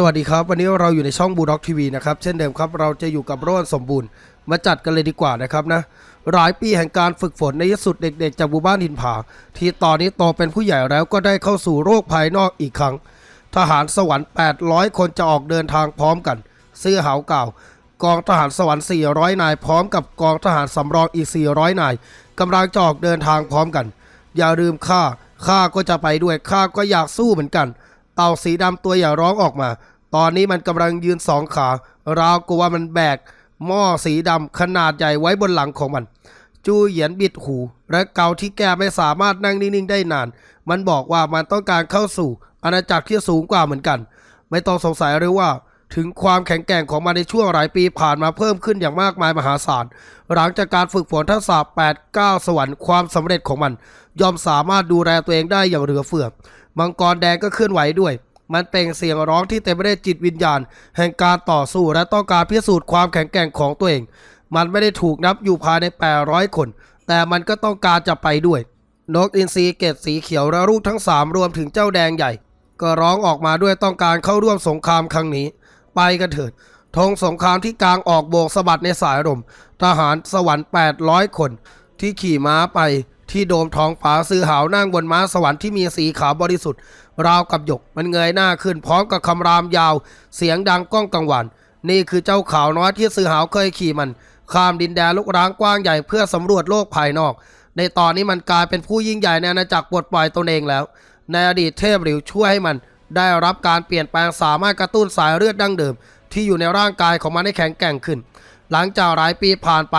สวัสดีครับ วันนี้เราอยู่ในช่องบูด็อกทีวีนะครับ เช่นเดิมครับ เราจะอยู่กับโร่นสมบูรณ์ มาจัดกันเลยดีกว่านะครับนะหลายปีแห่งการฝึกฝนในที่สุดเด็กๆจากหมู่บ้านหินผา ที่ตอนนี้โตเป็นผู้ใหญ่แล้วก็ได้เข้าสู่โลกภายนอกอีกครั้ง ทหารสวรรค์ 800 คนจะออกเดินทางพร้อมกัน เสื้อหาวเก่ากองทหารสวรรค์ 400 นาย พร้อมกับกองทหารสำรองอีก 400 นายกำลังจะออกเดินทางพร้อมกัน อย่าลืมข้าข้าก็จะไปด้วยข้าก็อยากสู้เหมือนกัน เต่าสีดำตัวอย่ร้องออกมา ตอนนี้มันกำลังยืนสองขาราวกับว่ามันแบก หม้อสีดำขนาดใหญ่ไว้บนหลังของมัน จูเหยียนบิดหู และเกาที่แกไม่สามารถนั่งนิ่งๆได้นาน มันบอกว่ามันต้องการเข้าสู่อาณาจักรที่สูงกว่าเหมือนกัน ไม่ต้องสงสัยเลยว่าถึงความแข็งแกร่งของมันในช่วงหลายปีผ่านมาเพิ่มขึ้นอย่างมากมายมหาศาล หลังจากการฝึกฝนทักษะ8 9 สวรรค์ความสำเร็จของมัน ย่อมสามารถดูแลตัวเองได้อย่างเหลือเฟือ มังกรแดงก็เคลื่อนไหวด้วย มันเป็นเสียงร้องที่เต็มไปด้วยจิตวิญญาณ แห่งการต่อสู้และต้องการพิสูจน์ความแข็งแกร่งของตัวเอง มันไม่ได้ถูกนับอยู่ภายใน800คน แต่มันก็ต้องการจะไปด้วย นกอินทรีเกตสีเขียวและลูกทั้งสามรวมถึงเจ้าแดงใหญ่ ก็ร้องออกมาด้วยต้องการเข้าร่วมสงครามครั้งนี้ ไปกันเถิดธงสงครามที่กลางออกโบกสะบัดในสายลมทหารสวรรค์800คนที่ขี่ม้าไป ที่โดมท้องฟ้าซื้อหาวนั่งบนม้าสวรรค์ที่มีสีขาวบริสุทธิ์ ราวกับหยกมันเงยหน้าขึ้นพร้อมกับคำรามยาว เสียงดังก้องกังวานนี่คือเจ้าขาวน้อยที่ซื้อหาวเคยขี่มัน ข้ามดินแดนลุกร้างกว้างใหญ่เพื่อสำรวจโลกภายนอก ในตอนนี้มันกลายเป็นผู้ยิ่งใหญ่ในอาณาจักรปลดปล่อยตนเองแล้ว ในอดีตเทพหลิวช่วยให้มัน ได้รับการเปลี่ยนแปลงสามารถกระตุ้นสายเลือดดั้งเดิม ที่อยู่ในร่างกายของมันให้แข็งแกร่งขึ้น หลังจากหลายปีผ่านไป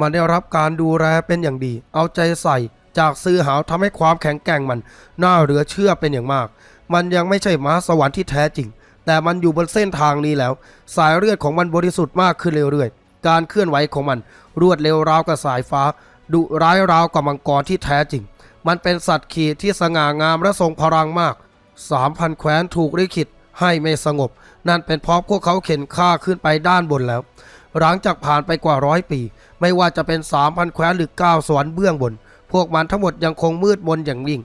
มันได้รับการดูแลเป็นอย่างดี เอาใจใส่จากซื้อหาวทำให้ความแข็งแกร่งมัน น่าเหลือเชื่อเป็นอย่างมาก มันยังไม่ใช่ม้าสวรรค์ที่แท้จริง แต่มันอยู่บนเส้นทางนี้แล้ว สายเลือดของมันบริสุทธิ์มากขึ้นเรื่อยๆ การเคลื่อนไหวของมัน รวดเร็วราวกับสายฟ้า ดุร้ายราวกับมังกรที่แท้จริง มันเป็นสัตว์ขี่ที่สง่างามและทรงพลังมากสามพันแคว้นถูกลิขิตให้ไม่สงบ นั่นเป็นเพราะพวกเขาเข็นข้าขึ้นไปด้านบนแล้ว หลังจากผ่านไปกว่าร้อยปี ไม่ว่าจะเป็นสามพันแคว้นหรือเก้าสวรรค์เบื้องบน พวกมันทั้งหมดยังคงมืดมนอย่างยิ่ง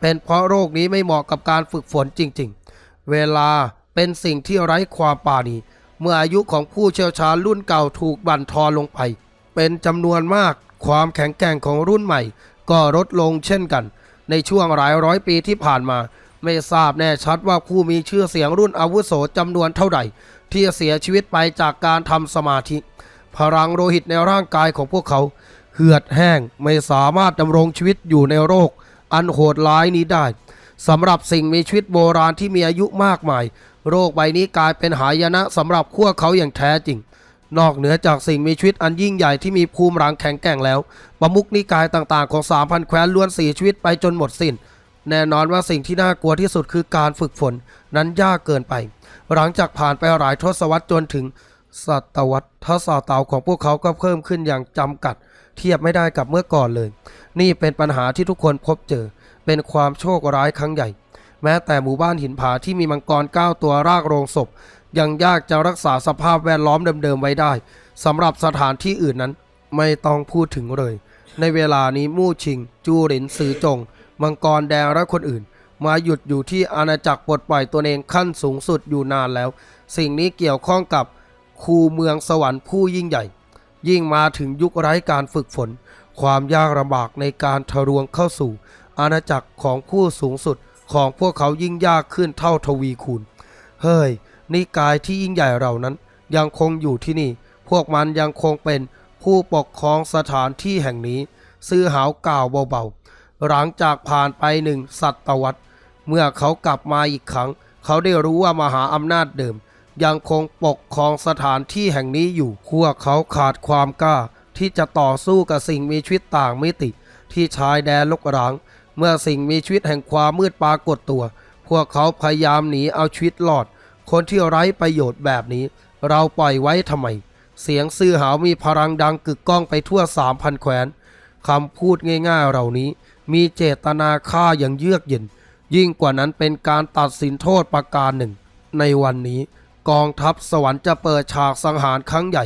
เป็นเพราะโรคนี้ไม่เหมาะกับการฝึกฝนจริง ๆ เวลาเป็นสิ่งที่ไร้ความปราณีเมื่ออายุของผู้เชี่ยวชาญรุ่นเก่าถูกบั่นทอนลงไป เป็นจำนวนมากความแข็งแกร่งของรุ่นใหม่ ก็ลดลงเช่นกัน ในช่วงหลายร้อยปีที่ผ่านมา ไม่ทราบแน่ชัดว่าผู้มีชื่อเสียงรุ่นอาวุโสจำนวนเท่าใด ที่เสียชีวิตไปจากการทำสมาธิ พลังโลหิตในร่างกายของพวกเขา เหือดแห้งไม่สามารถดำรงชีวิตอยู่ในโรค อันโหดร้ายนี้ได้สำหรับสิ่งมีชีวิตโบราณที่มีอายุมากมาย โรคใบนี้กลายเป็นหายนะสำหรับพวกเขาอย่างแท้จริง นอกเหนือจากสิ่งมีชีวิตอันยิ่งใหญ่ที่มีภูมิหลังแข็งแกร่งแล้วประมุกนิกายต่างๆ ของสามพันแคว้นล้วนเสียชีวิตไปจนหมดสิน้น แน่นอนว่าสิ่งที่น่ากลัวที่สุดคือการฝึกฝน นั้นยากเกินไป หลังจากผ่านไปหลายทศวรรษจนถึงศตวรรษทศเตาของพวกเขาก็เพิ่มขึ้นอย่างจำกัด เทียบไม่ได้กับเมื่อก่อนเลย นี่เป็นปัญหาที่ทุกคนพบเจอ เป็นความโชคร้ายครั้งใหญ่ แม้แต่หมู่บ้านหินผาที่มีมังกรเก้าตัวรากโรงศพ ยังยากจะรักษาสภาพแวดล้อมเดิมๆไว้ได้สำหรับสถานที่อื่นนั้น ไม่ต้องพูดถึงเลย ในเวลานี้มู่ชิง จูหลินซือจง มังกรแดงและคนอื่น มาหยุดอยู่ที่อาณาจักรปลดปล่อยตัวเองขั้นสูงสุดอยู่นานแล้ว สิ่งนี้เกี่ยวข้องกับคูเมืองสวรรค์ผู้ยิ่งใหญ่ ยิ่งมาถึงยุคไร้การฝึกฝน ความยากลำบากในการทะลวงเข้าสู่ อาณาจักรของผู้สูงสุดของพวกเขายิ่งยากขึ้นเท่าทวีคูณ เฮ้ย นิกายที่ยิ่งใหญ่เหล่านั้น ยังคงอยู่ที่นี่ พวกมันยังคงเป็นผู้ปกครองสถานที่แห่งนี้ ซื้อหาวกล่าวเบาๆ หลังจากผ่านไปหนึ่งศตวรรษ เมื่อเขากลับมาอีกครั้ง เขาได้รู้ว่ามหาอำนาจเดิม ยังคงปกครองสถานที่แห่งนี้อยู่พวกเขาขาดความกล้า ที่จะต่อสู้กับสิ่งมีชีวิตต่างมิติ ที่ชายแดนลกร้าง เมื่อสิ่งมีชีวิตแห่งความมืดปรากฏตัว พวกเขาพยายามหนีเอาชีวิตรอด คนที่ไร้ประโยชน์แบบนี้ เราปล่อยไว้ทำไม เสียงซื่อหาวมีพลังดังกึกก้องไปทั่วสามพันแคว้นคำพูดง่ายๆเหล่านี้ มีเจตนาฆ่าอย่างเยือกเย็น ยิ่งกว่านั้นเป็นการตัดสินโทษประการหนึ่ง ในวันนี้กองทัพสวรรค์จะเปิดฉากสังหารครั้งใหญ่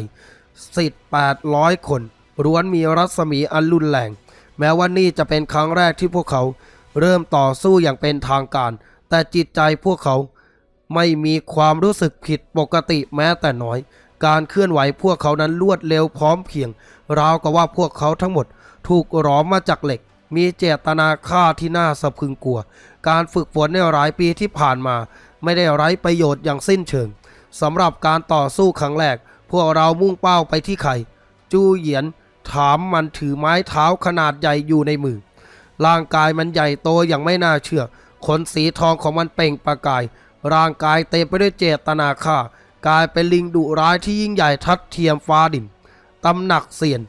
สิทธิ์800 คนล้วนมีรัศมีอันรุนแรง แม้ว่านี่จะเป็นครั้งแรกที่พวกเขา เริ่มต่อสู้อย่างเป็นทางการ แต่จิตใจพวกเขาไม่มีความรู้สึกผิดปกติแม้แต่น้อย การเคลื่อนไหวพวกเขานั้นรวดเร็วพร้อมเพรียง ราวกับว่าพวกเขาทั้งหมด ถูกหลอมมาจากเหล็ก มีเจตนาฆ่าที่น่าสะพึงกลัว การฝึกฝนในหลายปีที่ผ่านมา ไม่ได้ไร้ประโยชน์อย่างสิ้นเชิงสำหรับการต่อสู้ครั้งแรก พวกเรามุ่งเป้าไปที่ใครจูเหยียนถามมันถือไม้เท้าขนาดใหญ่อยู่ในมือ ร่างกายมันใหญ่โตอย่างไม่น่าเชื่อ ขนสีทองของมันเปล่งประกาย ร่างกายเต็มไปด้วยเจตนาฆ่ากลายเป็นลิงดุร้ายที่ยิ่งใหญ่ทัดเทียมฟ้าดินตำหนักเสียน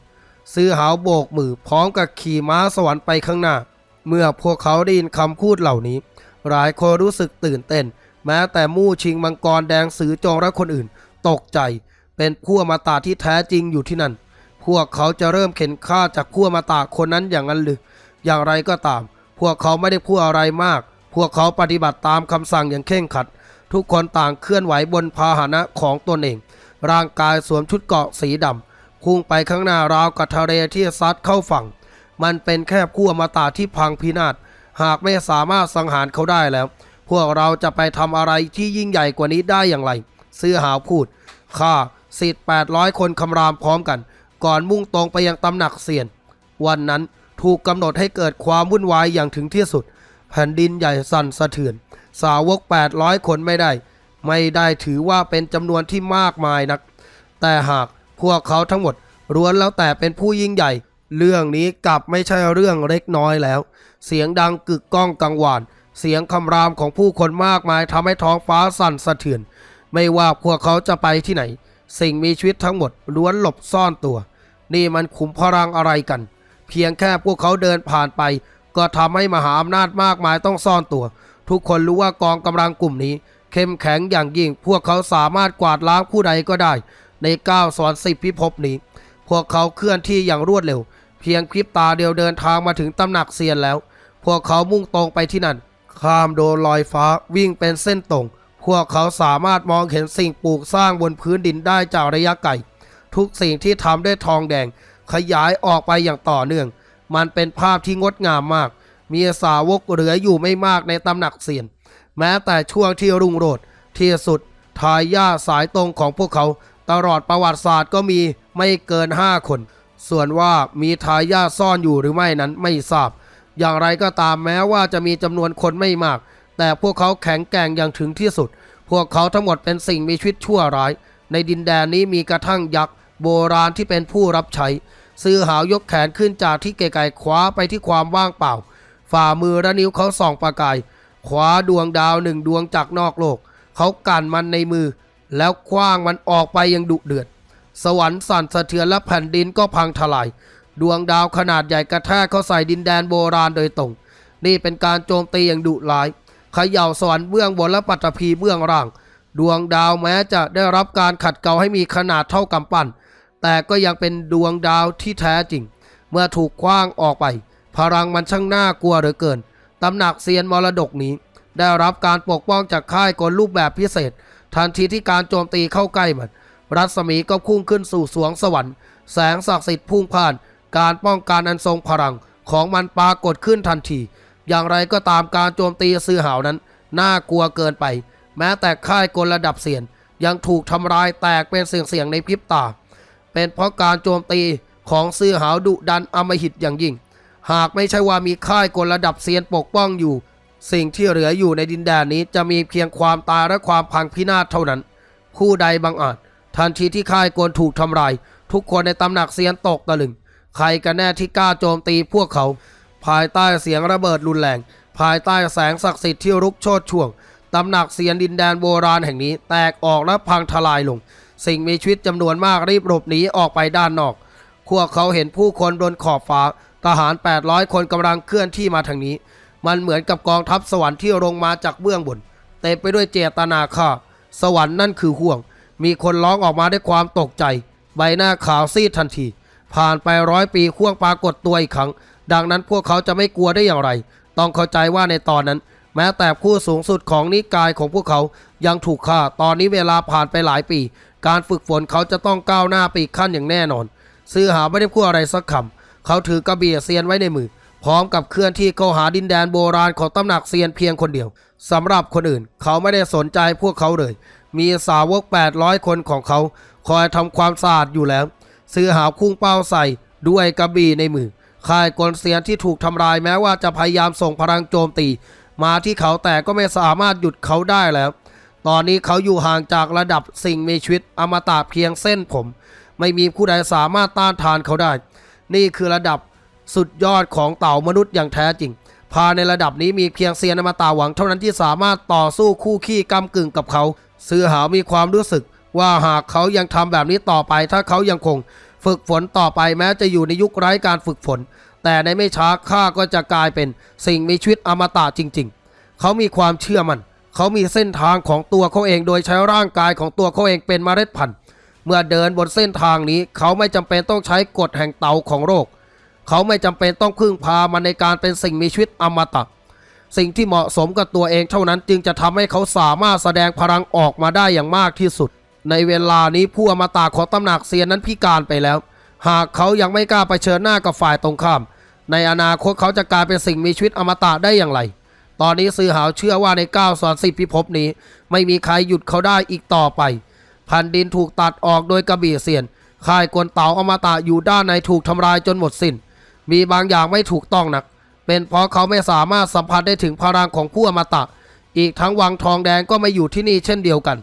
ซื้อหาวโบกมือพร้อมกับขี่ม้าสวรรค์ไปข้างหน้า เมื่อพวกเขาได้ยินคำพูดเหล่านี้ หลายคนรู้สึกตื่นเต้น แม้แต่มู่ชิงมังกรแดงสือจงและคนอื่น ตกใจ เป็นผู้อมาตาที่แท้จริงอยู่ที่นั่น พวกเขาจะเริ่มเข็นฆ่าจากผู้อมาตาคนนั้นอย่างนั้นหรืออย่างไรก็ตาม พวกเขาไม่ได้พูดอะไรมาก พวกเขาปฏิบัติตามคำสั่งอย่างเคร่งครัด ทุกคนต่างเคลื่อนไหวบนพาหนะของตนเอง ร่างกายสวมชุดเกราะสีดำพุ่งไปข้างหน้าราวกับทะเลที่ซัดเข้าฝั่ง มันเป็นแค่ผู้อมตะที่พังพินาศหากไม่สามารถสังหารเขาได้แล้ว พวกเราจะไปทำอะไรที่ยิ่งใหญ่กว่านี้ได้อย่างไร เสื้อหาวพูดข้าสิทธิ์800คนคำรามพร้อมกัน ก่อนมุ่งตรงไปยังตำหนักเสียน วันนั้นถูกกำหนดให้เกิดความวุ่นวายอย่างถึงที่สุด แผ่นดินใหญ่สั่นสะเทือน สาวก 800 คนไม่ได้ ไม่ได้ถือว่าเป็นจำนวนที่มากมายนัก แต่หากพวกเขาทั้งหมดล้วนแล้วแต่เป็นผู้ยิ่งใหญ่ เรื่องนี้กลับไม่ใช่เรื่องเล็กน้อยแล้ว เสียงดังกึกก้องกังวาน เสียงคำรามของผู้คนมากมายทำให้ท้องฟ้าสั่นสะเทือน ไม่ว่าพวกเขาจะไปที่ไหน สิ่งมีชีวิตทั้งหมดล้วนหลบซ่อนตัว นี่มันขุมพลังอะไรกัน เพียงแค่พวกเขาเดินผ่านไป ก็ทำให้มหาอำนาจมากมายต้องซ่อนตัว ทุกคนรู้ว่ากองกำลังกลุ่มนี้ เข้มแข็งอย่างยิ่ง พวกเขาสามารถกวาดล้างผู้ใดก็ได้ ในก้าวสอนสิบพิภพนี้ พวกเขาเคลื่อนที่อย่างรวดเร็ว เพียงพริบตาเดียวเดินทางมาถึงตำหนักเซียนแล้ว พวกเขามุ่งตรงไปที่นั่น ข้ามโดนลอยฟ้าวิ่งเป็นเส้นตรง พวกเขาสามารถมองเห็นสิ่งปลูกสร้างบนพื้นดินได้จากระยะไกล ทุกสิ่งที่ทำด้วยทองแดง ขยายออกไปอย่างต่อเนื่อง มันเป็นภาพที่งดงามมาก มีสาวกเหลืออยู่ไม่มากในตำหนักเสียน แม้แต่ช่วงที่รุ่งโรจน์ที่สุดทายาสายตรงของพวกเขา ตลอดประวัติศาสตร์ก็มีไม่เกิน5คน ส่วนว่ามีทายาทซ่อนอยู่หรือไม่นั้นไม่ทราบ อย่างไรก็ตามแม้ว่าจะมีจำนวนคนไม่มาก แต่พวกเขาแข็งแกร่งอย่างถึงที่สุด พวกเขาทั้งหมดเป็นสิ่งมีชีวิตชั่วร้าย ในดินแดนนี้มีกระทั่งยักษ์โบราณที่เป็นผู้รับใช้ ซื้อหาวยกแขนขึ้นจากที่เกไกลๆคว้าไปที่ความว่างเปล่า ฝ่ามือและนิ้วเขาส่องประกายคว้าดวงดาวหนึ่งดวงจากนอกโลก เขากั่นมันในมือ แล้วคว้างมันออกไปอยังดุเดือด สวรรค์สั่นสะเทือนและแผ่นดินก็พังทลาย ดวงดาวขนาดใหญ่กระแทกเข้าใส่ดินแดนโบราณโดยตรง นี่เป็นการโจมตีอย่างดุร้ายเขย่าสวรรค์เบื้องบนและปัตภีเบื้องล่าง ดวงดาวแม้จะได้รับการขัดเกลาให้มีขนาดเท่ากำปั้น แต่ก็ยังเป็นดวงดาวที่แท้จริง เมื่อถูกคว้างออกไป พลังมันช่างน่ากลัวเหลือเกินตำหนักเซียนมรดกนี้ ได้รับการปกป้องจากค่ายกลรูปแบบพิเศษ ทันทีที่การโจมตีเข้าใกล้มัน รัศมีก็พุ่งขึ้นสู่สวงสวรรค์ แสงศักดิ์สิทธิ์พุ่งผ่าน การป้องกันอันทรงพลังของมันปรากฏขึ้นทันที อย่างไรก็ตามการโจมตีซื้อหาวนั้น น่ากลัวเกินไป แม้แต่ค่ายกลระดับเสียน ยังถูกทำลายแตกเป็นเสียงๆในพริบตา เป็นเพราะการโจมตีของซื้อหาวดุดันอมหิตอย่างยิ่ง หากไม่ใช่ว่ามีค่ายกลระดับเซียนปกป้องอยู่ สิ่งที่เหลืออยู่ในดินแดนนี้จะมีเพียงความตายและความพังพินาศเท่านั้น ผู้ใดบังอาจ ทันทีที่ค่ายกลถูกทำลาย ทุกคนในตำหนักเซียนตกตะลึง ใครกันแน่ที่กล้าโจมตีพวกเขา ภายใต้เสียงระเบิดรุนแรง ภายใต้แสงศักดิ์สิทธิ์ที่รุกโชดช่วงตำหนักเซียนดินแดนโบราณแห่งนี้ แตกออกและพังทลายลง สิ่งมีชีวิตจำนวนมากรีบหลบหนีออกไปด้านนอกพวกเขาเห็นผู้คนบนขอบฟ้า ทหาร 800 คนกำลังเคลื่อนที่มาทางนี้ มันเหมือนกับกองทัพสวรรค์ที่ลงมาจากเบื้องบน เต็มไปด้วยเจตนาฆ่า สวรรค์นั่นคือห่วง มีคนร้องออกมาด้วยความตกใจ ใบหน้าขาวซีดทันที ผ่านไปร้อยปีห่วงปรากฏตัวอีกครั้ง ดังนั้นพวกเขาจะไม่กลัวได้อย่างไร ต้องเข้าใจว่าในตอนนั้น แม้แต่ผู้สูงสุดของนิกายของพวกเขายังถูกฆ่า ตอนนี้เวลาผ่านไปหลายปี การฝึกฝนเขาจะต้องก้าวหน้าไปอีกขั้นอย่างแน่นอน ซื้อหาไม่ได้พูดอะไรสักคำเขาถือกระบี่เซียนไว้ในมือพร้อมกับเคลื่อนที่เข้าหาดินแดนโบราณของตำหนักเซียนเพียงคนเดียวสำหรับคนอื่น เขาไม่ได้สนใจพวกเขาเลย มีสาวก 800 คนของเขา คอยทำความสะอาดอยู่แล้ว ซื้อหาวคุ้งเป้าใส่ด้วยกระบี่ในมือค่ายกลเซียนที่ถูกทำลายแม้ว่าจะพยายามส่งพลังโจมตี มาที่เขาแต่ก็ไม่สามารถหยุดเขาได้แล้ว ตอนนี้เขาอยู่ห่างจากระดับสิ่งมีชีวิตอมตะเพียงเส้นผม ไม่มีผู้ใดสามารถต้านทานเขาได้ นี่คือระดับสุดยอดของเต่ามนุษย์อย่างแท้จริงภายในระดับนี้มีเพียงเซียนอมตะหวังเท่านั้นที่สามารถต่อสู้คู่ขี้กำกึ่งกับเขา ซื้อหามีความรู้สึกว่าหากเขายังทำแบบนี้ต่อไป ถ้าเขายังคงฝึกฝนต่อไปแม้จะอยู่ในยุคไร้การฝึกฝน แต่ในไม่ช้าข้าก็จะกลายเป็นสิ่งมีชีวิตอมตะจริง ๆ เขามีความเชื่อมัน่นเขามีเส้นทางของตัวเขาเองโดยใช้ร่างกายของตัวเขาเองเป็นมเมล็ดพันธุ์ เมื่อเดินบนเส้นทางนี้เขาไม่จำเป็นต้องใช้กฎแห่งเตาของโรค เขาไม่จำเป็นต้องพึ่งพามันในการเป็นสิ่งมีชีวิตอมตะ สิ่งที่เหมาะสมกับตัวเองเท่านั้นจึงจะทำให้เขาสามารถแสดงพลังออกมาได้อย่างมากที่สุด ในเวลานี้ผู้อมตะของตำหนักเซียนนั้นพิการไปแล้ว หากเขายังไม่กล้าไปเชิญหน้ากับฝ่ายตรงข้าม ในอนาคตเขาจะกลายเป็นสิ่งมีชีวิตอมตะได้อย่างไร ตอนนี้ซือหาวเชื่อว่าใน9สอนสิบพิภพนี้ ไม่มีใครหยุดเขาได้อีกต่อไปแผ่นดินถูกตัดออกโดยกระบี่เสียนค่ายกวนเต๋าอมตะอยู่ด้านในถูกทำลายจนหมดสิน้น มีบางอย่างไม่ถูกต้องนัก เป็นเพราะเขาไม่สามารถสัมผัสได้ถึงพลังของผู้อมตะ อีกทั้งวังทองแดงก็ไม่อยู่ที่นี่เช่นเดียวกัน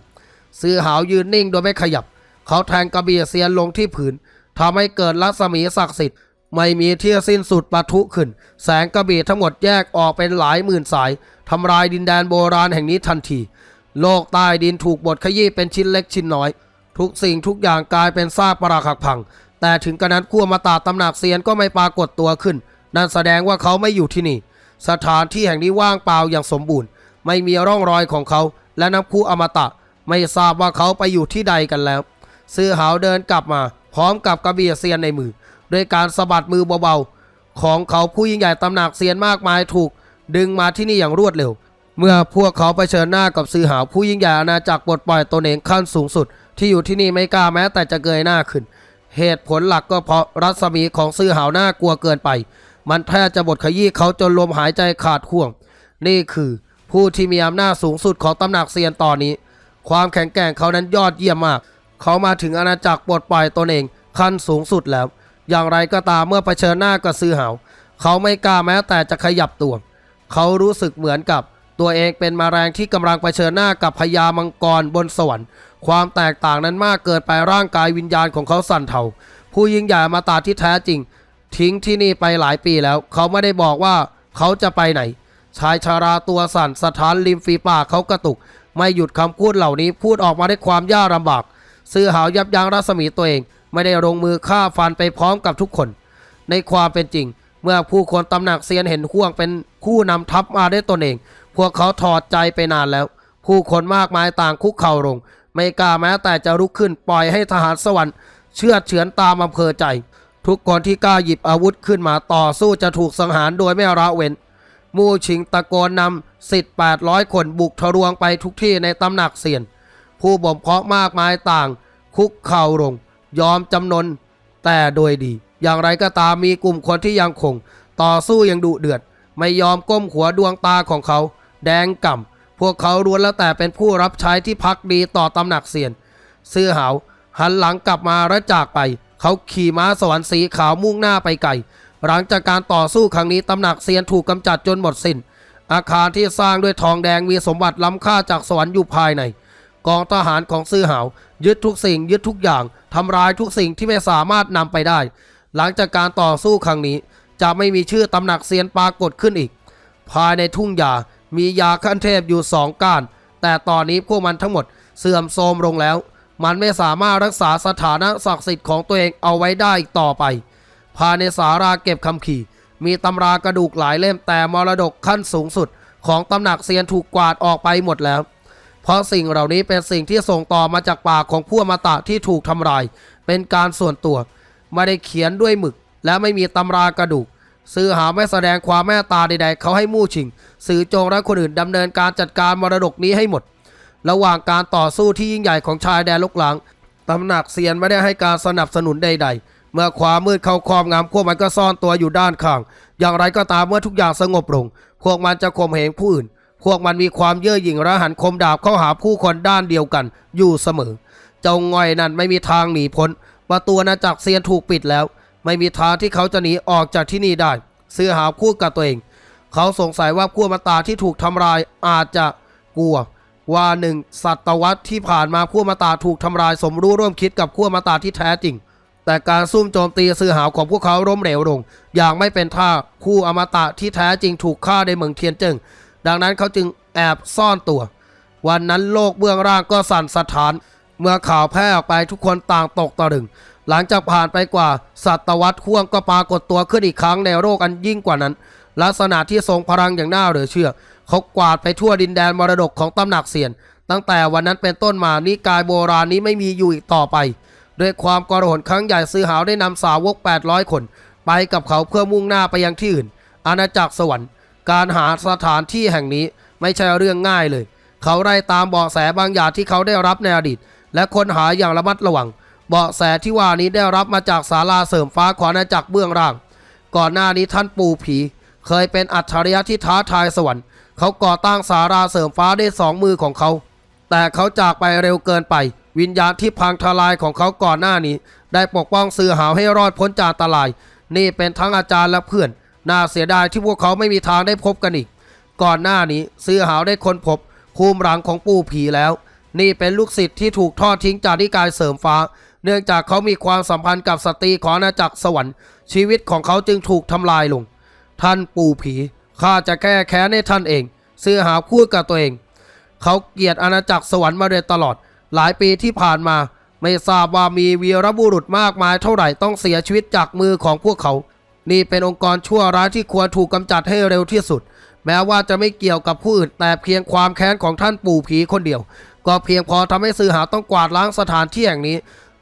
ซื้อหาวยืนนิ่งโดยไม่ขยับ เขาแทงกระบี่เซียนลงที่ผืนทำให้เกิดรัศมีศักดิ์สิทธิ์ไม่มีที่สิ้นสุดปะทุขึ้น แสงกระบี่ทั้งหมดแยกออกเป็นหลายหมื่นสายทำลายดินแดนโบราณแห่งนี้ทันที โลกใต้ดินถูกบดขยี้เป็นชิ้นเล็กชิ้นน้อย ทุกสิ่งทุกอย่างกลายเป็นซากปรักหักพัง แต่ถึงกระนั้นคู่อมาตาตำหนักเซียนก็ไม่ปรากฏตัวขึ้น นั่นแสดงว่าเขาไม่อยู่ที่นี่ สถานที่แห่งนี้ว่างเปล่าอย่างสมบูรณ์ ไม่มีร่องรอยของเขา และนักคู่อมตะ ไม่ทราบว่าเขาไปอยู่ที่ใดกันแล้ว ซื้อหาวเดินกลับมา พร้อมกับกระเบียเซียนในมือด้วยการสะบัดมือเบาๆ ของเขาผู้ยิ่งใหญ่ตำหนักเซียนมากมายถูก ดึงมาที่นี่อย่างรวดเร็ว เมื่อพวกเขาไปเชิญหน้ากับซื้อหาวผู้ยิ่งใหญ่อาณาจักรปลดปล่อยตนเองขั้นสูงสุด ที่อยู่ที่นี่ไม่กล้าแม้แต่จะเกยหน้าขึ้นเหตุผลหลักก็เพราะรัศมีของซื้อหาวหน้ากลัวเกินไป มันแทบจะบดขยี้เขาจนลมหายใจขาดห่วง นี่คือผู้ที่มีอำนาจสูงสุดของตำหนักเซียนตอนนี้ ความแข็งแกร่งเขานั้นยอดเยี่ยมมาก เขามาถึงอาณาจักรปลดปล่อยตนเองขั้นสูงสุดแล้ว อย่างไรก็ตามเมื่อเผชิญหน้ากับซื้อหาวเขาไม่กล้าแม้แต่จะขยับตัว เขารู้สึกเหมือนกับตัวเองเป็นมาแมลงที่กำลังเผชิญหน้ากับพญามังกรบนสวรรค์ ความแตกต่างนั้นมากเกินไปร่างกายวิญญาณของเขาสั่นเทาผู้ยิ่งใหญ่มาตาที่แท้จริง ทิ้งที่นี่ไปหลายปีแล้ว เขาไม่ได้บอกว่าเขาจะไปไหน ชายชาราตัวสั่นสถานริมฝีปากเขากระตุก ไม่หยุดคำพูดเหล่านี้พูดออกมาด้วยความยากลำบาก ซื้อหาวยับยั้งรัศมีตัวเอง ไม่ได้ลงมือฆ่าฟันไปพร้อมกับทุกคน ในความเป็นจริง เมื่อผู้คนตำหนักเซียนเห็นห่วงเป็นผู้นำทัพมาได้ตนเอง พวกเขาถอดใจไปนานแล้ว ผู้คนมากมายต่างคุกเข่าลง ไม่กล้าแม้แต่จะลุกขึ้นปล่อยให้ทหารสวรรค์เชื่อเฉือนตามอำเภอใจ ทุกคนที่กล้าหยิบอาวุธขึ้นมาต่อสู้จะถูกสังหารโดยไม่ละเว้น มู่ชิงตะโกนนำสิทธิ์800 คนบุกทะลวงไปทุกที่ในตำหนักเซียน ผู้บ่มเพาะมากมายต่าง คุกเข่าลง ยอมจำนน แต่โดยดี อย่างไรก็ตามมีกลุ่มคนที่ยังคง ต่อสู้อย่างดุเดือด ไม่ยอมก้มหัวดวงตาของเขา แดงก่ำพวกเขาล้วนแล้วแต่เป็นผู้รับใช้ที่พักดีต่อตำหนักเซียน ซื่อหาวหันหลังกลับมาและจากไป เขาขี่ม้าสวรรค์สีขาวมุ่งหน้าไปไกล หลังจากการต่อสู้ครั้งนี้ตำหนักเซียนถูกกำจัดจนหมดสิน้น อาคารที่สร้างด้วยทองแดงมีสมบัติล้ำค่าจากสวรรค์อยู่ภายใน กองทหารของซื่อหาว ยึดทุกสิ่งยึดทุกอย่างทำลายทุกสิ่งที่ไม่สามารถนำไปได้ หลังจากการต่อสู้ครั้งนี้ จะไม่มีชื่อตำหนักเซียนปรากฏขึ้นอีก ภายในทุ่งหญ้ามียาขั้นเทพอยู่สองก้าน แต่ตอนนี้พวกมันทั้งหมดเสื่อมโทรมลงแล้ว มันไม่สามารถรักษาสถานะศักดิ์สิทธิ์ของตัวเองเอาไว้ได้อีกต่อไป ภายในสาราเก็บคำขี่ มีตำรากระดูกหลายเล่มแต่มรดกขั้นสูงสุด ของตำหนักเซียนถูกกวาดออกไปหมดแล้ว เพราะสิ่งเหล่านี้เป็นสิ่งที่ส่งต่อมาจากปากของผู้อมตะที่ถูกทำลาย เป็นการส่วนตัวไม่ได้เขียนด้วยหมึก และไม่มีตำรากระดูกซื้อหาไม่แสดงความแม่ตาใดๆเขาให้มู่ชิง สื่อจงและคนอื่นดำเนินการจัดการมรดกนี้ให้หมด ระหว่างการต่อสู้ที่ยิ่งใหญ่ของชายแดนลกหลังตำหนักเซียนไม่ได้ให้การสนับสนุนใดๆ เมื่อความมืดเข้าครอบงำพวกมันก็ซ่อนตัวอยู่ด้านข้าง อย่างไรก็ตามเมื่อทุกอย่างสงบลง พวกมันจะข่มเหงผู้อื่น พวกมันมีความเย่อหยิ่งและหันคมดาบเข้าหาผู้คนด้านเดียวกัน อยู่เสมอ เจ้าง่อยนั่นไม่มีทางหนีพ้น ประตูอาณาจักรเซียนถูกปิดแล้ว ไม่มีทางที่เขาจะหนีออกจากที่นี่ได้ เสื้อหาวพูดกับตัวเอง เขาสงสัยว่าขั้วมาตาที่ถูกทำลายอาจจะกลัว ว่าหนึ่งศตวรรษที่ผ่านมาขั้วมาตาถูกทำลายสมรู้ร่วมคิดกับขั้วมาตาที่แท้จริง แต่การซุ่มโจมตีสื่อหาวของพวกเขาล้มเหลวลง อย่างไม่เป็นท่าคู่อมตะที่แท้จริงถูกฆ่าในเมืองเทียนเจิ้งดังนั้นเขาจึงแอบซ่อนตัว วันนั้นโลกเบื้องล่างก็สั่นสะท้าน เมื่อข่าวแพร่ออกไปทุกคนต่างตกตะลึง หลังจากผ่านไปกว่าศตวรรษห่วงก็ปรากฏตัวขึ้นอีกครั้งในโรคอันยิ่งกว่านั้น ลักษณะที่ทรงพลังอย่างน่าเหลือเชื่อ เขากวาดไปทั่วดินแดนมรดกของตำหนักเสียน ตั้งแต่วันนั้นเป็นต้นมานิกายโบราณนี้ไม่มีอยู่อีกต่อไป ด้วยความกระหนครั้งใหญ่ซื้อหาวได้นำสาวก 800 คน ไปกับเขาเพื่อมุ่งหน้าไปยังที่อื่น อาณาจักรสวรรค์ การหาสถานที่แห่งนี้ไม่ใช่เรื่องง่ายเลย เขาได้ตามเบาะแสบางอย่างที่เขาได้รับในอดีต และค้นหาอย่างระมัดระวัง เบาะแสที่ว่านี้ได้รับมาจากศาลาเสริมฟ้าของอาณาจักรเบื้องล่าง ก่อนหน้านี้ท่านปู่ผี เคยเป็นอัจฉริยะที่ท้าทายสวรรค์ เขาก่อตั้งศาลาเสริมฟ้าด้วยสองมือของเขา แต่เขาจากไปเร็วเกินไป วิญญาณที่พังทลายของเขาก่อนหน้านี้ ได้ปกป้องสื่อหาวให้รอดพ้นจากอันตราย นี่เป็นทั้งอาจารย์และเพื่อน น่าเสียดายที่พวกเขาไม่มีทางได้พบกันอีก ก่อนหน้านี้ซื้อหาวได้ค้นพบ ภูมิหลังของปู่ผีแล้ว นี่เป็นลูกศิษย์ที่ถูกทอดทิ้งจากนิกายเสริมฟ้า เนื่องจากเขามีความสัมพันธ์กับสตรีของอาณาจักรสวรรค์ ชีวิตของเขาจึงถูกทำลายลง ท่านปู่ผี ข้าจะแก้แค้นให้ท่านเองซื้อหาพูดกับตัวเอง เขาเกลียดอาณาจักรสวรรค์มาโดยตลอด หลายปีที่ผ่านมา ไม่ทราบว่ามีวีรบุรุษมากมายเท่าไหร่ต้องเสียชีวิตจากมือของพวกเขา นี่เป็นองค์กรชั่วร้ายที่ควรถูกกำจัดให้เร็วที่สุด แม้ว่าจะไม่เกี่ยวกับผู้อื่นแต่เพียงความแค้นของท่านปู่ผีคนเดียว ก็เพียงพอทำให้สือหาต้องกวาดล้างสถานที่แห่งนี้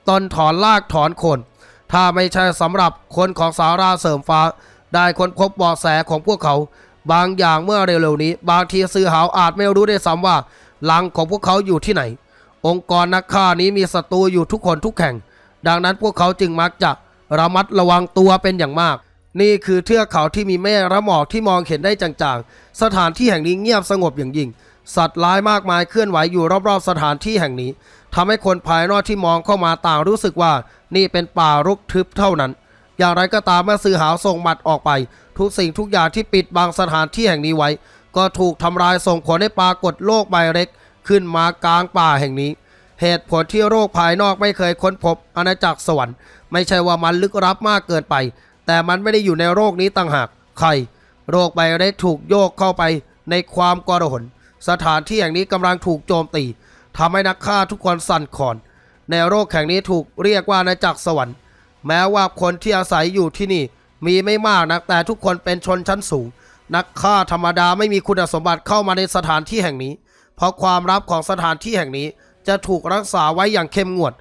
ตนถอนลากถอนคน ถ้าไม่ใช่สำหรับคนของสาราเสริมฟ้า ได้ค้นพบเบาะแสของพวกเขา บางอย่างเมื่อเร็วๆนี้ บางทีสื่อหาวอาจไม่รู้ได้ซ้ำว่าหลังของพวกเขาอยู่ที่ไหน องค์กรนักฆ่านี้มีศัตรูอยู่ทุกคนทุกแห่ง ดังนั้นพวกเขาจึงมักจะระมัดระวังตัวเป็นอย่างมาก นี่คือเทือกเขาที่มีเมฆและหมอกที่มองเห็นได้จางๆ สถานที่แห่งนี้เงียบสงบอย่างยิ่ง สัตว์ร้ายมากมายเคลื่อนไหวอยู่รอบๆ สถานที่แห่งนี้ทำให้คนภายนอกที่มองเข้ามาต่างรู้สึกว่า นี่เป็นป่ารกทึบเท่านั้น อย่างไรก็ตามเมื่อสื่อหาวส่งหมัดออกไป ทุกสิ่งทุกอย่างที่ปิดบังสถานที่แห่งนี้ไว้ ก็ถูกทำลายส่งผลให้ปรากฏโลกใบเล็ก ขึ้นมากลางป่าแห่งนี้ เหตุผลที่โรคภายนอกไม่เคยค้นพบอาณาจักรสวรรค์ไม่ใช่ว่ามันลึกลับมากเกินไป แต่มันไม่ได้อยู่ในโรคนี้ต่างหากใครโรคใบเล็กถูกโยกเข้าไปในความกระหนสถานที่แห่งนี้กำลังถูกโจมตีทำให้นักฆ่าทุกคนสั่นคลอนในโรคแห่งนี้ถูกเรียกว่าอาณาจักรสวรรค์ แม้ว่าคนที่อาศัยอยู่ที่นี่ มีไม่มากนักแต่ทุกคนเป็นชนชั้นสูง นักฆ่าธรรมดาไม่มีคุณสมบัติเข้ามาในสถานที่แห่งนี้ เพราะความลับของสถานที่แห่งนี้จะถูกรักษาไว้อย่างเข้มงวด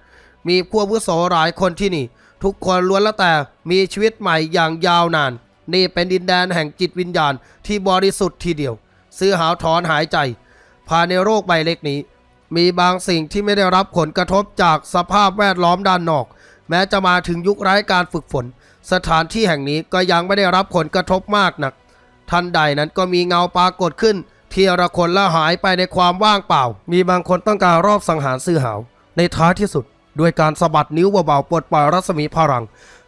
มีพวกวุโสหลายคนที่นี่ ทุกคนล้วนแล้วแต่มีชีวิตใหม่อย่างยาวนาน นี่เป็นดินแดนแห่งจิตวิญญาณที่บริสุทธิ์ทีเดียว ซื้อหาวถอนหายใจภายในโรคใบเล็กนี้ มีบางสิ่งที่ไม่ได้รับผลกระทบจากสภาพแวดล้อมด้านนอก แม้จะมาถึงยุคไร้การฝึกฝน สถานที่แห่งนี้ก็ยังไม่ได้รับผลกระทบมากนัก ทันใดนั้นก็มีเงาปรากฏขึ้นทีละคนและหายไปในความว่างเปล่า มีบางคนต้องการรอบสังหารซื่อหาว ในท้ายที่สุด ด้วยการสะบัดนิ้วเบาๆปลดปล่อยรัศมีพลัง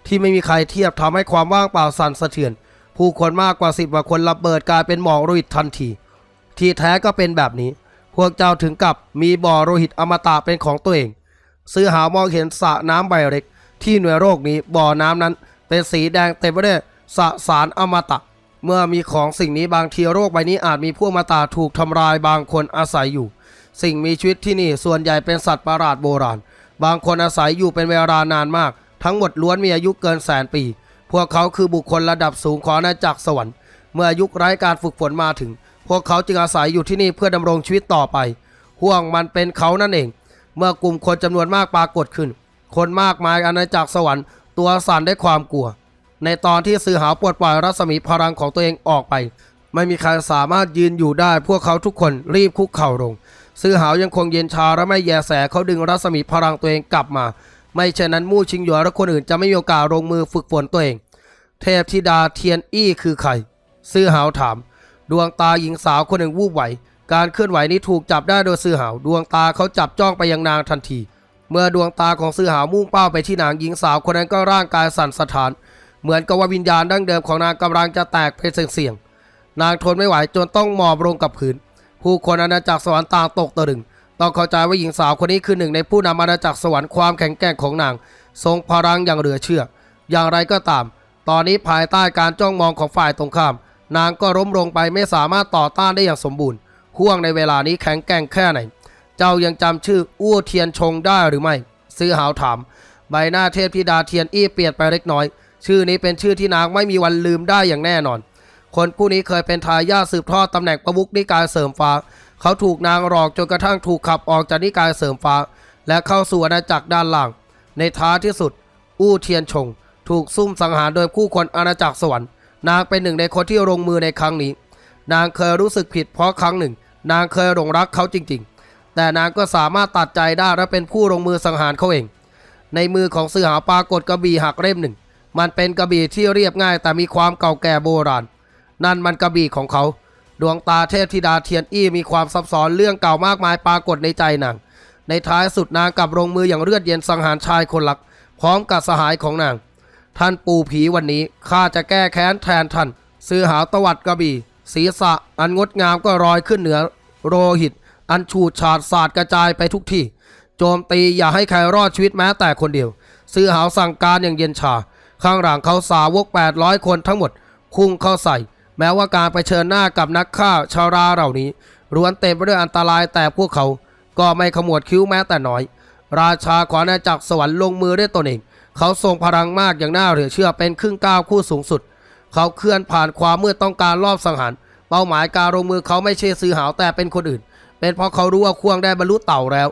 ที่ไม่มีใครเทียบทำให้ความว่างเปล่าสั่นสะเทือน ผู้คนมากกว่าสิบกว่าคนระเบิดกลายเป็นหมอกโลหิตทันที ที่แท้ก็เป็นแบบนี้ พวกเจ้าถึงกับมีบ่อโลหิตอมตะเป็นของตัวเอง ซื้อหาวมองเห็นสระน้ำใบเล็ก ที่หน่วยโรคนี้บ่อน้ำนั้น เป็นสีแดงเต็มไปด้วยสสารอมตะ เมื่อมีของสิ่งนี้บางทีโรคใบนี้อาจมีพวกมาตาถูกทำลายบางคนอาศัยอยู่ สิ่งมีชีวิตที่นี่ส่วนใหญ่เป็นสัตว์ประหลาดโบราณ บางคนอาศัยอยู่เป็นเวลานานมาก ทั้งหมดล้วนมีอายุเกินแสนปี พวกเขาคือบุคคลระดับสูงของอาณาจักรสวรรค์เมื่ออยุไร้การฝึกฝนมาถึง พวกเขาจึงอาศัยอยู่ที่นี่เพื่อดำรงชีวิตต่อไป ห่วงมันเป็นเขานั่นเอง เมื่อกลุ่มคนจำนวนมากปรากฏขึ้น คนมากมายอาณาจักรสวรรค์ตัวสั่นด้วยความกลัว ในตอนที่สื่อหาปลดปล่อยรัศมีพลังของตัวเองออกไป ไม่มีใครสามารถยืนอยู่ได้ พวกเขาทุกคนรีบคุกเข่าลงซือหาวยังคงเย็นชาและไม่แยแสเขาดึงรัศมีพลังตัวเองกลับมา ไม่เช่นนั้นมู่ชิงหยวนและคนอื่นจะไม่มีโอกาสลงมือฝึกฝนตัวเอง เทพธิดาเทียนอี้คือใครซื่อหาวถาม ดวงตาหญิงสาวคนหนึ่งวูบไหวการเคลื่อนไหวนี้ถูกจับได้โดยซื่อหาว ดวงตาเขาจับจ้องไปยังนางทันที เมื่อดวงตาของซื่อหามุ่งเป้าไปที่นางหญิงสาวคนนั้นก็ร่างกายสั่นสะท้าน เหมือนกับว่าวิญญาณดั้งเดิมของนางกำลังจะแตกเป็นเสี่ยงๆนางทนไม่ไหวจนต้องหมอบลงกับพื้นผู้คนอาณาจักรสวรรค์ต่างตกตะลึงต้องเข้าใจว่าหญิงสาวคนนี้คือหนึ่งในผู้นำอาณาจักรสวรรค์ความแข็งแกร่งของนาง ทรงพลังอย่างเหลือเชื่อ อย่างไรก็ตาม ตอนนี้ภายใต้การจ้องมองของฝ่ายตรงข้าม นางก็ล้มลงไปไม่สามารถต่อต้านได้อย่างสมบูรณ์ห่วงในเวลานี้แข็งแกร่งแค่ไหน เจ้ายังจำชื่ออู้เทียนชงได้หรือไม่ ซื้อหาวถาม ใบหน้าเทพธิดาเทียนอี้เปลี่ยนไปเล็กน้อย ชื่อนี้เป็นชื่อที่นางไม่มีวันลืมได้อย่างแน่นอน คนผู้นี้เคยเป็นทายาทสืบทอดตำแหน่งประมุขนิกายเสริมฟ้า เขาถูกนางหลอกจนกระทั่งถูกขับออกจากนิกายเสริมฟ้า และเข้าสู่อาณาจักรด้านล่าง ในท้ายที่สุด อู้เทียนชง ถูกซุ่มสังหารโดยผู้คนอาณาจักรสวรรค์ นางเป็นหนึ่งในคนที่ลงมือในครั้งนี้ นางเคยรู้สึกผิดเพราะครั้งหนึ่ง นางเคยหลงรักเขาจริงๆ แต่นางก็สามารถตัดใจได้และเป็นผู้ลงมือสังหารเขาเอง ในมือของเสือหาปรากฏกระบี่หักเล่มหนึ่ง มันเป็นกระบี่ที่เรียบง่ายแต่มีความเก่าแก่โบราณ นั่นมันกระบี่ของเขา ดวงตาเทพธิดาเทียนอี้มีความซับซ้อนเรื่องเก่ามากมายปรากฏในใจนาง ในท้ายสุดนางกลับลงมืออย่างเลือดเย็นสังหารชายคนรัก พร้อมกับสหายของนาง ท่านปู่ผีวันนี้ข้าจะแก้แค้นแทนท่านซื้อหาตวัดกระบี่ศีรษะอันงดงามก็ลอยขึ้นเหนือโลหิต อันฉูดฉาดสาดกระจายไปทุกที่ โจมตีอย่าให้ใครรอดชีวิตแม้แต่คนเดียว ซื้อหาวสั่งการอย่างเย็นชา ข้างหลังเขาสาวก 800 คนทั้งหมดพุ่งเข้าใส่ แม้ว่าการไปเชิญหน้ากับนักฆ่าชาวราเหล่านี้ล้วนเต็มไปด้วยอันตรายแต่พวกเขา ก็ไม่ขมวดคิ้วแม้แต่น้อย ราชาของอาณาจักรสวรรค์ลงมือด้วยตนเอง เขาทรงพลังมากอย่างน่าเหลือเชื่อเป็นครึ่งก้าวคู่สูงสุด เขาเคลื่อนผ่านความมืดต้องการรอบสังหารเป้าหมายการลงมือเขาไม่ใช่ซื้อหาวแต่เป็นคนอื่น เป็นเพราะเขารู้ว่าควงได้บรรลุเต่าแล้ว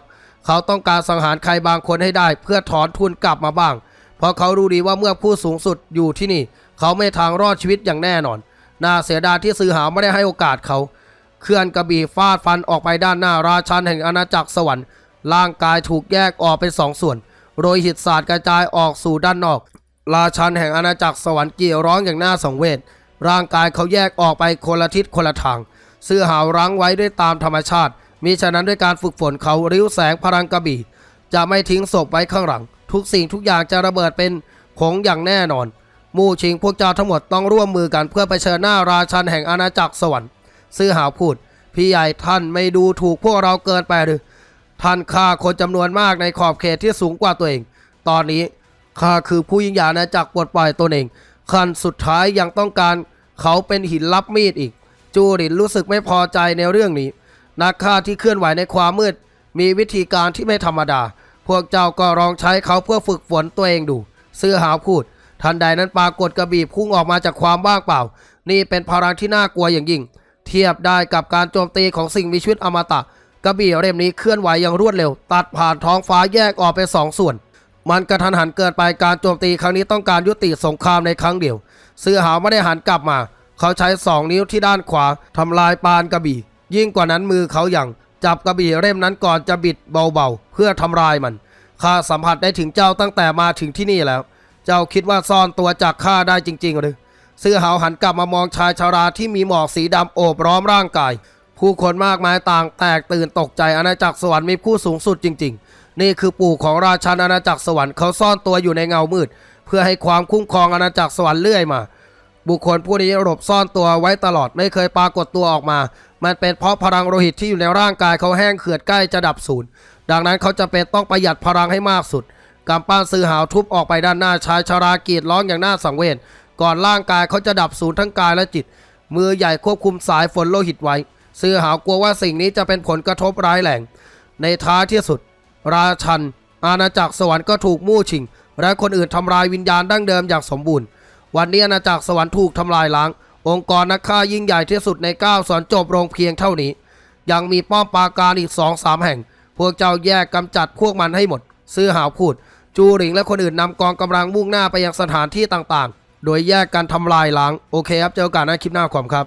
เขาต้องการสังหารใครบางคนให้ได้ เพื่อถอนทุนกลับมาบ้าง เพราะเขารู้ดีว่าเมื่อผู้สูงสุดอยู่ที่นี่ เขาไม่ทางรอดชีวิตอย่างแน่นอน น่าเสียดายที่ซื้อหาไม่ได้ให้โอกาสเขา เคลื่อนกระบี่ฟาดฟันออกไปด้านหน้าราชันแห่งอาณาจักรสวรรค์ ร่างกายถูกแยกออกเป็นสองส่วน โดยหิตศาสตร์กระจายออกสู่ด้านนอก ราชันแห่งอาณาจักรสวรรค์เกี่ยวร้องอย่างน่าสังเวช ร่างกายเขาแยกออกไปคนละทิศคนละทาง เสื้อหาวรั้งไว้ด้วยตามธรรมชาติมีฉะนั้นด้วยการฝึกฝนเขาริ้วแสงพลังกระบี่ จะไม่ทิ้งศพไว้ข้างหลัง ทุกสิ่งทุกอย่างจะระเบิดเป็นผงอย่างแน่นอน มู่ชิงพวกเจ้าทั้งหมดต้องร่วมมือกันเพื่อไปเชิญหน้าราชันแห่งอาณาจักรสวรรค์ ซื้อหาวพูด พี่ใหญ่ท่านไม่ดูถูกพวกเราเกินไปหรือ ท่านฆ่าคนจำนวนมากในขอบเขตที่สูงกว่าตัวเอง ตอนนี้ข้าคือผู้ยิ่งใหญ่อาณาจักรปลดปล่อยตนเองขั้นสุดท้ายยังต้องการเขาเป็นหินรับมีดอีก จูรินรู้สึกไม่พอใจในเรื่องนี้ นักฆ่าที่เคลื่อนไหวในความมืด มีวิธีการที่ไม่ธรรมดา พวกเจ้าก็ลองใช้เขาเพื่อฝึกฝนตัวเองดู เสื้อหาวพูด ทันใดนั้นปรากฏกระบี่พุ่งออกมาจากความว่างเปล่า นี่เป็นพลังที่น่ากลัวอย่างยิ่ง เทียบได้กับการโจมตีของสิ่งมีชีวิตอมตะ กระบี่เล่มนี้เคลื่อนไหวอย่างรวดเร็ว ตัดผ่านท้องฟ้าแยกออกเป็นสองส่วนมันกระทันหันเกินไปการโจมตีครั้งนี้ต้องการยุติสงครามในครั้งเดียว เสื้อหาวไม่ได้หันกลับมา เขาใช้สองนิ้วที่ด้านขวาทำลายปานกระบี่ ยิ่งกว่านั้นมือเขาอย่างจับกระบี่เล่มนั้นก่อนจะบิดเบาๆ เพื่อทำลายมันข้าสัมผัสได้ถึงเจ้าตั้งแต่มาถึงที่นี่แล้ว เจ้าคิดว่าซ่อนตัวจากข้าได้จริงๆหรือเสื้อหาวหันกลับมามองชายชาราที่มีหมอกสีดำโอบล้อมร่างกาย ผู้คนมากมายต่างแตกตื่นตกใจอาณาจักรสวรรค์มีผู้สูงสุดจริง ๆ นี่คือปู่ของราชันอาณาจักรสวรรค์เขาซ่อนตัวอยู่ในเงามืด เพื่อให้ความคุ้มครองอาณาจักรสวรรค์เรื่อยมา บุคคลผู้นี้หลบซ่อนตัวไว้ตลอดไม่เคยปรากฏตัวออกมา มันเป็นเพราะพลังโลหิตที่อยู่ในร่างกายเขาแห้งเขือดใกล้จะดับสูญดังนั้นเขาจะเป็นต้องประหยัดพลังให้มากสุดกำปั้นซื้อหาวทุบออกไปด้านหน้าชายชารากรีดร้องอย่างน่าสังเวช ก่อนร่างกายเขาจะดับสูญทั้งกายและจิต มือใหญ่ควบคุมสายฝนโลหิตไว้ ซื้อหาวกลัวว่าสิ่งนี้จะเป็นผลกระทบร้ายแรงในท้ายที่สุด ราชัน อาณาจักรสวรรค์ก็ถูกมู่ชิง และคนอื่นทำลายวิญญาณดั้งเดิมอย่างสมบูรณ์ วันนี้อาณาจักรสวรรค์ถูกทำลายล้าง องค์กรนักฆ่ายิ่งใหญ่ที่สุดในก้าสอนจบลงเพียงเท่านี้ ยังมีป้อมปราการอีกสองสามแห่ง พวกเจ้าแยกกำจัดพวกมันให้หมด ซื้อหาวพูด จูหลิงและคนอื่นนำกองกำลังมุ่งหน้าไปยังสถานที่ต่างๆ โดยแยกกันทำลายล้าง โอเคครับ เจอกันในคลิปหน้าความครับ